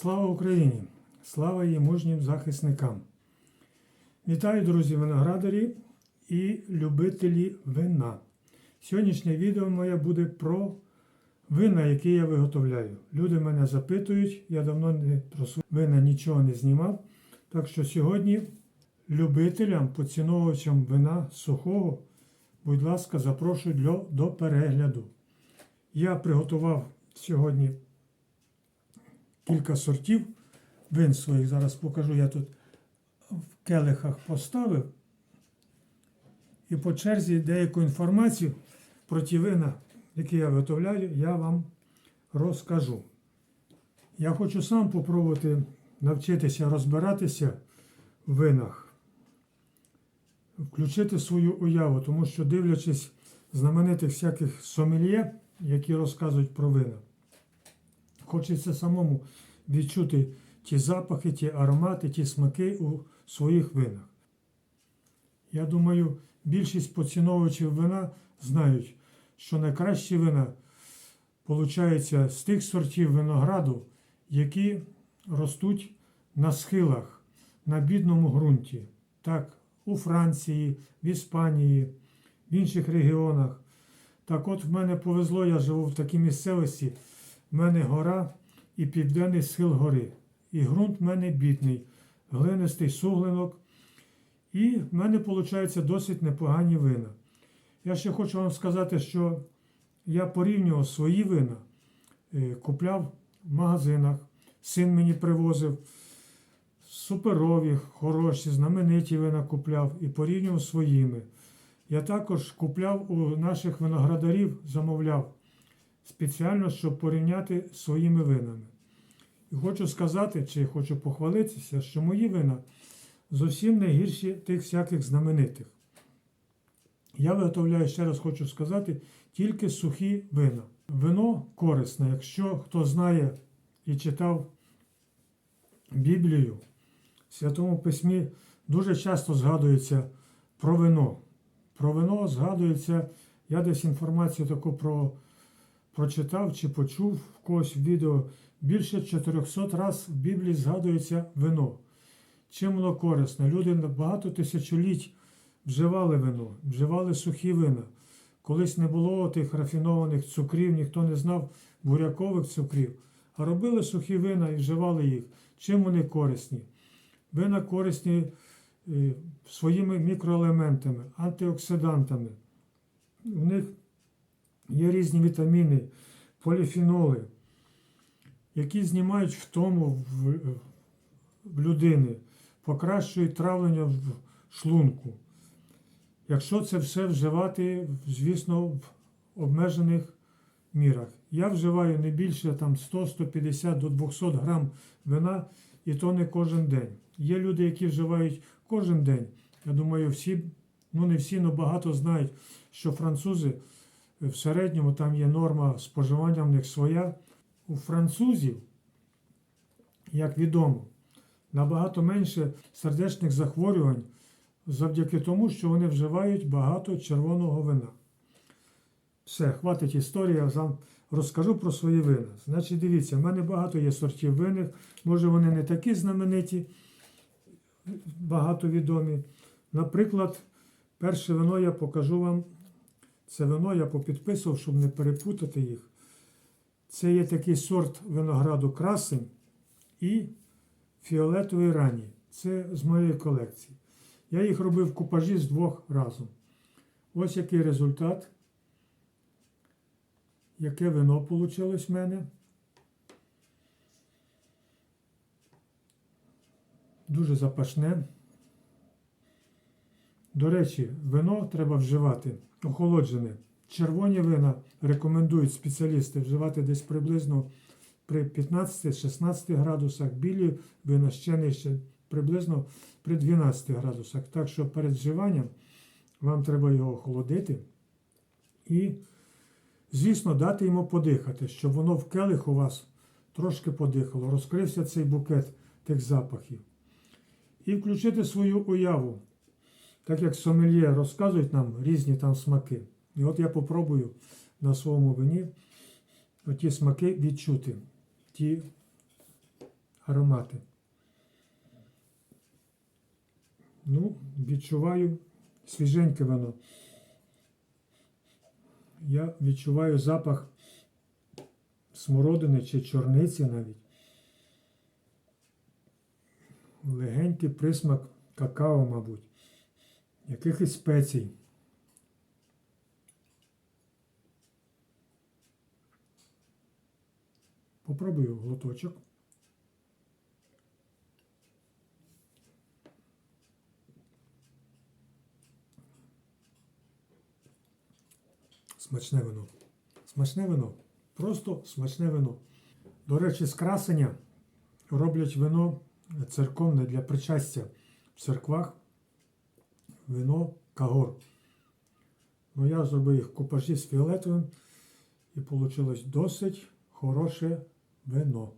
Слава Україні! Слава її мужнім захисникам! Вітаю, друзі, виноградарі і любителі вина. Сьогоднішнє відео моє буде про вина, які я виготовляю. Люди мене запитують, я давно не про вина нічого не знімав. Так що сьогодні любителям, поціновувачам вина сухого, будь ласка, запрошую до перегляду. Я приготував сьогодні кілька сортів вин своїх. Зараз покажу, я тут в келихах поставив. І по черзі деяку інформацію про ті вина, які я виготовляю, я вам розкажу. Я хочу сам попробувати навчитися розбиратися в винах, включити свою уяву, тому що дивлячись знаменитих всяких сомельє, які розказують про вина, хочеться самому відчути ті запахи, ті аромати, ті смаки у своїх винах. Я думаю, більшість поціновувачів вина знають, що найкращі вина получаються з тих сортів винограду, які ростуть на схилах, на бідному ґрунті. Так, у Франції, в Іспанії, в інших регіонах. Так от в мене повезло, я живу в такій місцевості, в мене гора і південний схил гори. І ґрунт в мене бідний, глинистий суглинок. І в мене виходить досить непогані вина. Я ще хочу вам сказати, що я порівнював свої вина, е, купляв в магазинах, син мені привозив суперові, хороші, знамениті вина купляв і порівнював своїми. Я також купляв у наших виноградарів, замовляв спеціально, щоб порівняти своїми винами. І хочу сказати, чи хочу похвалитися, що мої вина зовсім не гірші тих всяких знаменитих. Я виготовляю, ще раз хочу сказати, тільки сухі вина. Вино корисне, якщо хто знає і читав Біблію, в Святому Письмі дуже часто згадується про вино. Про вино згадується, я десь інформацію таку про, прочитав чи почув в когось в відео. Більше 400 разів в Біблії згадується вино. Чим воно корисне? Люди багато тисячоліть вживали вино, вживали сухі вина. Колись не було тих рафінованих цукрів, ніхто не знав бурякових цукрів, а робили сухі вина і вживали їх. Чим вони корисні? Вина корисні е, своїми мікроелементами, антиоксидантами. У них є різні вітаміни, поліфеноли, які знімають втому в, в людини, покращують травлення в шлунку. Якщо це все вживати, звісно, в обмежених мірах. Я вживаю не більше там 100-150 до 200 грам вина, і то не кожен день. Є люди, які вживають кожен день. Я думаю, всі, ну не всі, але багато знають, що французи в середньому там є норма споживання в них своя. У французів, як відомо, набагато менше сердечних захворювань завдяки тому, що вони вживають багато червоного вина. Все, хватить історії, я вам розкажу про свої вина. Значить, дивіться, в мене багато є сортів винних, може вони не такі знамениті, багато відомі. Наприклад, перше вино я покажу вам. Це вино я попідписував, щоб не перепутати їх. Це є такий сорт винограду красень і фіолетовий ранній. Це з моєї колекції. Я їх робив в купажі з двох разом. Ось який результат. Яке вино вийшло в мене. Дуже запашне. До речі, вино треба вживати охолоджене. Червоні вина рекомендують спеціалісти вживати десь приблизно при 15-16 градусах, білі вина ще нижче, приблизно при 12 градусах. Так що перед вживанням вам треба його охолодити і, звісно, дати йому подихати, щоб воно в келих у вас трошки подихало, розкрився цей букет тих запахів. І включити свою уяву, так як сомельє розказують нам різні там смаки. І от я попробую на своєму вині оті смаки відчути, ті аромати. Ну, відчуваю свіженьке вино. Я відчуваю запах смородини чи чорниці навіть. Легенький присмак какао, мабуть, якихось спецій. Попробую глоточок. Смачне вино. Смачне вино. Просто смачне вино. До речі, з красення роблять вино церковне для причастя в церквах. Вино кагор. Ну, я зробив їх купажі з фіолетовим і вийшло досить хороше вино.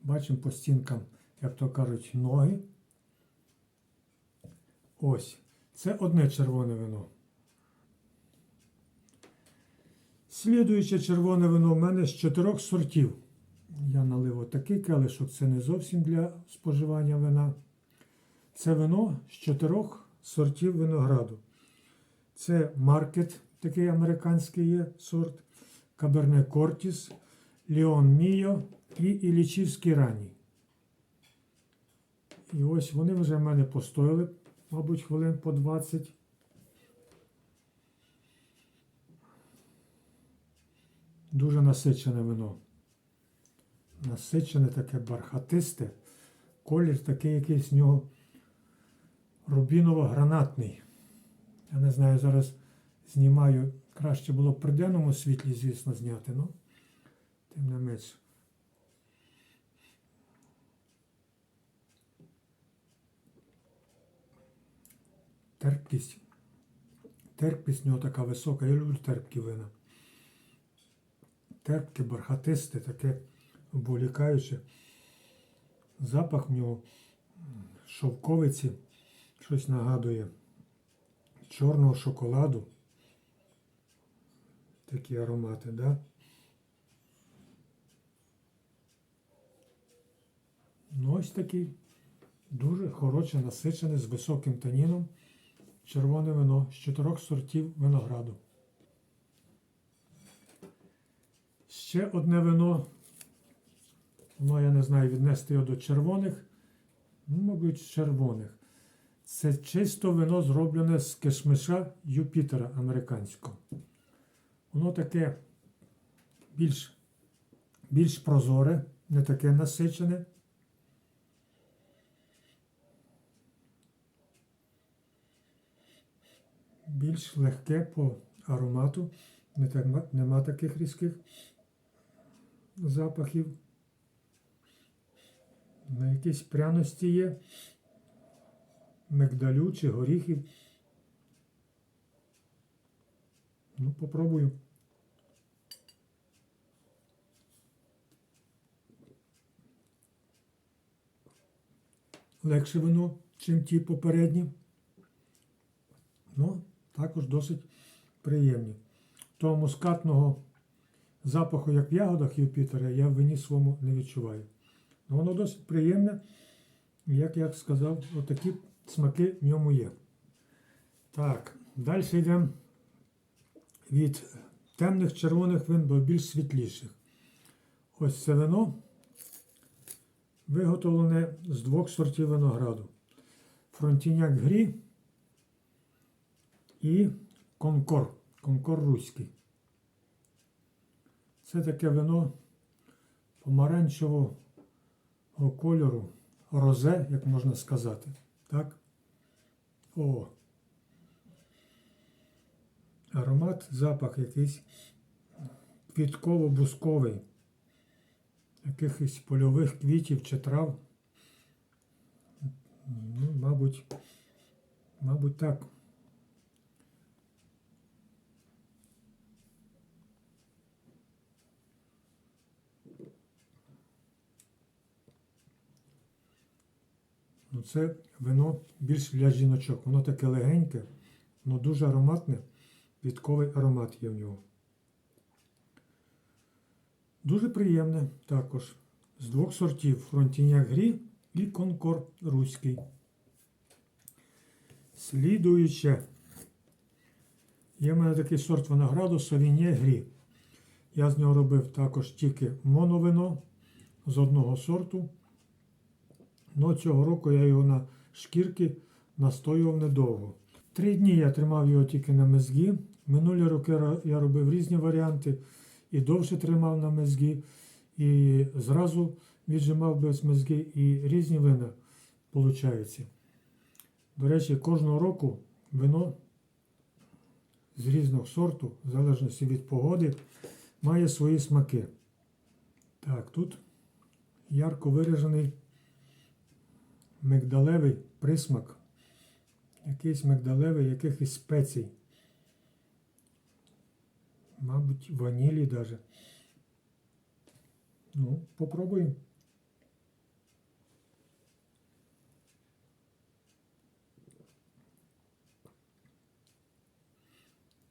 Бачимо по стінкам, як то кажуть, ноги. Ось. Це одне червоне вино. Слідуюче червоне вино в мене з чотирьох сортів. Я налив отакий келишок, це не зовсім для споживання вина. Це вино з чотирьох сортів винограду. Це маркет, такий американський є сорт, Каберне Кортіс, Ліон Міо і Ілічівський ранній. І ось вони вже в мене постояли, мабуть, хвилин по 20. Дуже насичене вино. Насичене таке бархатисте. Колір такий якийсь в нього рубіново-гранатний. Я не знаю, зараз знімаю. Краще було б при денному світлі, звісно, зняти, ну, тим не. Терпкість. Терпкість в нього така висока. Я люблю терпкі вина. Терпке, бархатисте, таке обволікаюче. Запах в нього шовковиці, щось нагадує чорного шоколаду. Такі аромати, да? Ну, ось такий дуже хороше, насичене з високим таніном червоне вино з чотирьох сортів винограду. Ще одне вино. Воно, я не знаю, віднести його до червоних. Ну, мабуть, червоних. Це чисто вино зроблене з кишмиша Юпітера американського. Воно таке більш, більш прозоре, не таке насичене. Більш легке по аромату, нема таких різких запахів. На якісь пряності є, мигдалю чи горіхів. Ну, попробую. Легше вино, чим ті попередні. Ну, також досить приємні. Того мускатного запаху, як в ягодах Юпітера, я в вині своєму не відчуваю. Ну, воно досить приємне, як я сказав, отакі смаки в ньому є. Так, далі йдемо від темних червоних вин до більш світліших. Ось це вино виготовлене з двох сортів винограду. Фронтіняк Грі і Конкор. Конкор Руський. Це таке вино помаранчевого кольору, розе, як можна сказати. Так? О. Аромат, запах якийсь квітково-бусковий, якихось польових квітів чи трав. Ну, мабуть, мабуть, так. Ну, це вино більш для жіночок. Воно таке легеньке, воно дуже ароматне, квітковий аромат є в нього. Дуже приємне також. з двох сортів Фронтіняк Грі і Конкор Руський. Слідуюче. Є в мене такий сорт винограду Совінє Грі. Я з нього робив також тільки моновино з одного сорту. Но цього року я його на шкірки настоював недовго. Три дні я тримав його тільки на мезгі. Минулі роки я робив різні варіанти і довше тримав на мезгі, і зразу віджимав без мезги, і різні вина получаються. До речі, кожного року вино з різного сорту, в залежності від погоди, має свої смаки. Так, тут ярко виражений мигдалевий присмак. Якийсь мигдалевий, якихось спецій. Мабуть, ванілі даже. Ну, попробуємо.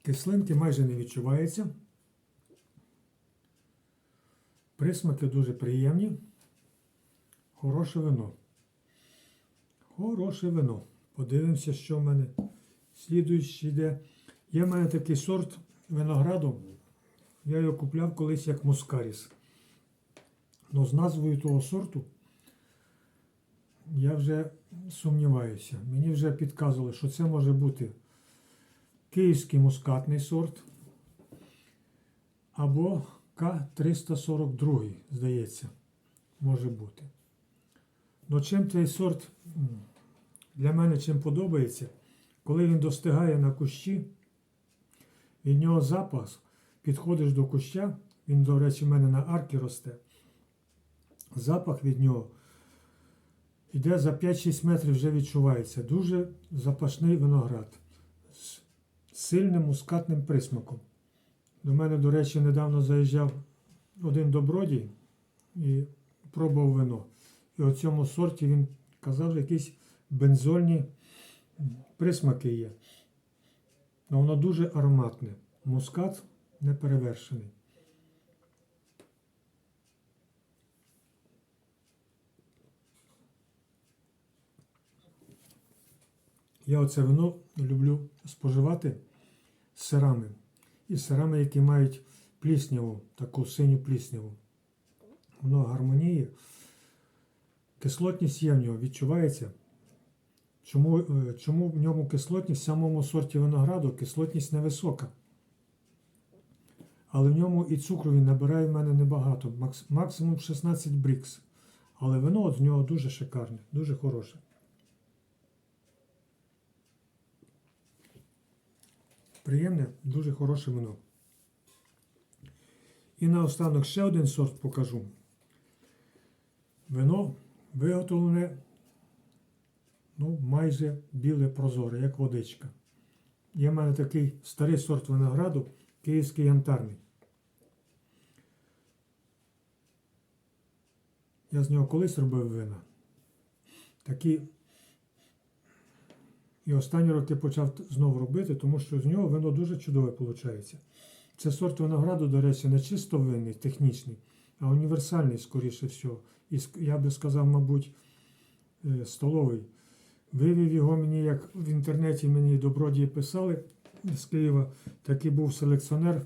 Кислинки майже не відчувається. Присмаки дуже приємні. Хороше вино. Хороше вино. Подивимося, що в мене слідуючий йде. Є в мене такий сорт винограду. Я його купляв колись як мускаріс. Но з назвою того сорту я вже сумніваюся. Мені вже підказували, що це може бути київський мускатний сорт або К342, здається, може бути. Но чим цей сорт для мене чим подобається, коли він достигає на кущі, від нього запас, підходиш до куща, він, до речі, в мене на аркі росте. Запах від нього йде за 5-6 метрів вже відчувається. Дуже запашний виноград з сильним мускатним присмаком. До мене, до речі, недавно заїжджав один добродій і пробував вино. І у цьому сорті він казав, якісь бензольні присмаки є. Но воно дуже ароматне. Мускат неперевершений. Я оце вино люблю споживати з сирами. І сирами, які мають плісняву, таку синю плісняву. Воно гармоніє. Кислотність є в нього, відчувається. Чому, е, чому в ньому кислотність в самому сорті винограду кислотність невисока. Але в ньому і цукру він набирає в мене небагато, макс- максимум 16 брікс. Але вино от з нього дуже шикарне, дуже хороше. Приємне, дуже хороше вино. І наостанок ще один сорт покажу. Вино виготовлене ну, майже біле прозоре, як водичка. Є в мене такий старий сорт винограду, київський янтарний. Я з нього колись робив вина. Такі. І останні роки почав знову робити, тому що з нього вино дуже чудове виходить. Це сорт винограду, до речі, не чисто винний, технічний, а універсальний, скоріше всього. І я би сказав, мабуть, е, столовий. Вивів його мені, як в інтернеті мені добродії писали з Києва. Такий був селекціонер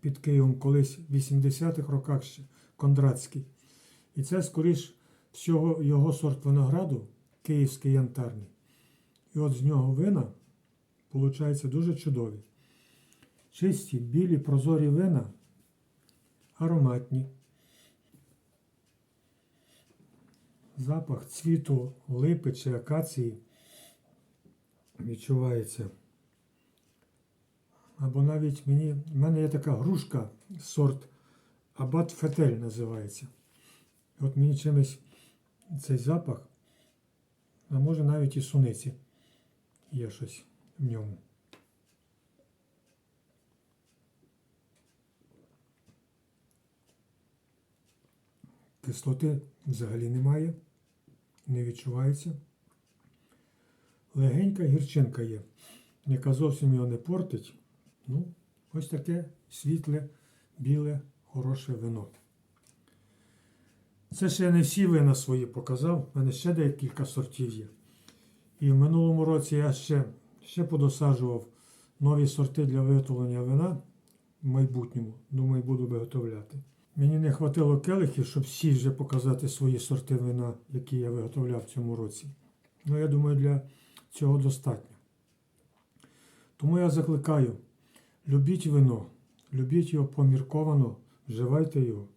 під Києвом колись в 80-х роках ще Кондратський. І це, скоріш всього, його сорт винограду, київський янтарний. І от з нього вина, виходить, дуже чудові. Чисті, білі, прозорі вина, ароматні. Запах цвіту липи чи акації відчувається. Або навіть мені, в мене є така грушка, сорт Абат Фетель називається. От мені чимось цей запах, а може навіть і суниці є щось в ньому. Кислоти взагалі немає, не відчувається. Легенька гірчинка є, яка зовсім його не портить. Ну, ось таке світле, біле, хороше вино. Це ще не всі вина свої показав, в мене ще декілька сортів є. І в минулому році я ще, ще подосаджував нові сорти для виготовлення вина в майбутньому. Думаю, буду виготовляти. Мені не хватило келихів, щоб всі вже показати свої сорти вина, які я виготовляв в цьому році. Ну, я думаю, для цього достатньо. Тому я закликаю, любіть вино, любіть його помірковано, вживайте його.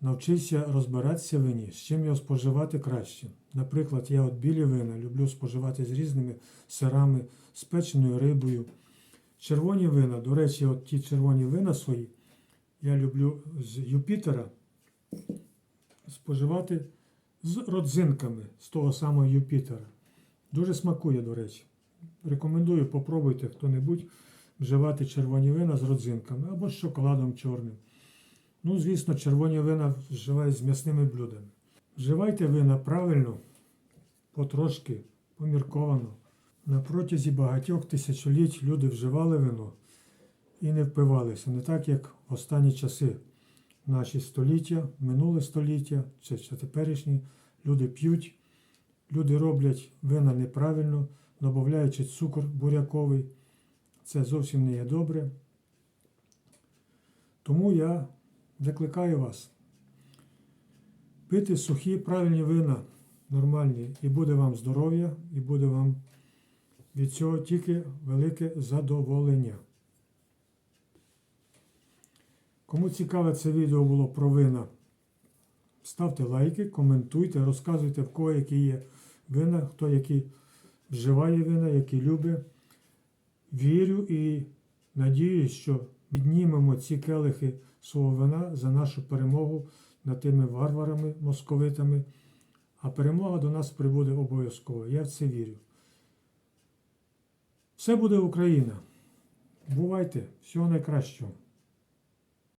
Навчися розбиратися в вині, з чим його споживати краще. Наприклад, я от білі вина люблю споживати з різними сирами, з печеною рибою. Червоні вина, до речі, от ті червоні вина свої, я люблю з Юпітера споживати з родзинками з того самого Юпітера. Дуже смакує, до речі. Рекомендую, попробуйте хто-небудь вживати червоні вина з родзинками або з шоколадом чорним. Ну, звісно, червоні вина вживають з м'ясними блюдами. Вживайте вина правильно, потрошки, помірковано. На протязі багатьох тисячоліть люди вживали вино і не впивалися, не так, як в останні часи. Наші століття, минуле століття, чи ще теперішні, люди п'ють, люди роблять вина неправильно, додаючи цукор буряковий. Це зовсім не є добре. Тому я закликаю вас пити сухі правильні вина, нормальні, і буде вам здоров'я, і буде вам від цього тільки велике задоволення. Кому цікаве це відео було про вина, ставте лайки, коментуйте, розказуйте, в кого які є вина, хто які вживає вина, які любить. Вірю і надіюсь, що віднімемо ці келихи свого вина за нашу перемогу над тими варварами, московитами, а перемога до нас прибуде обов'язково. Я в це вірю. Все буде Україна. Бувайте, всього найкращого.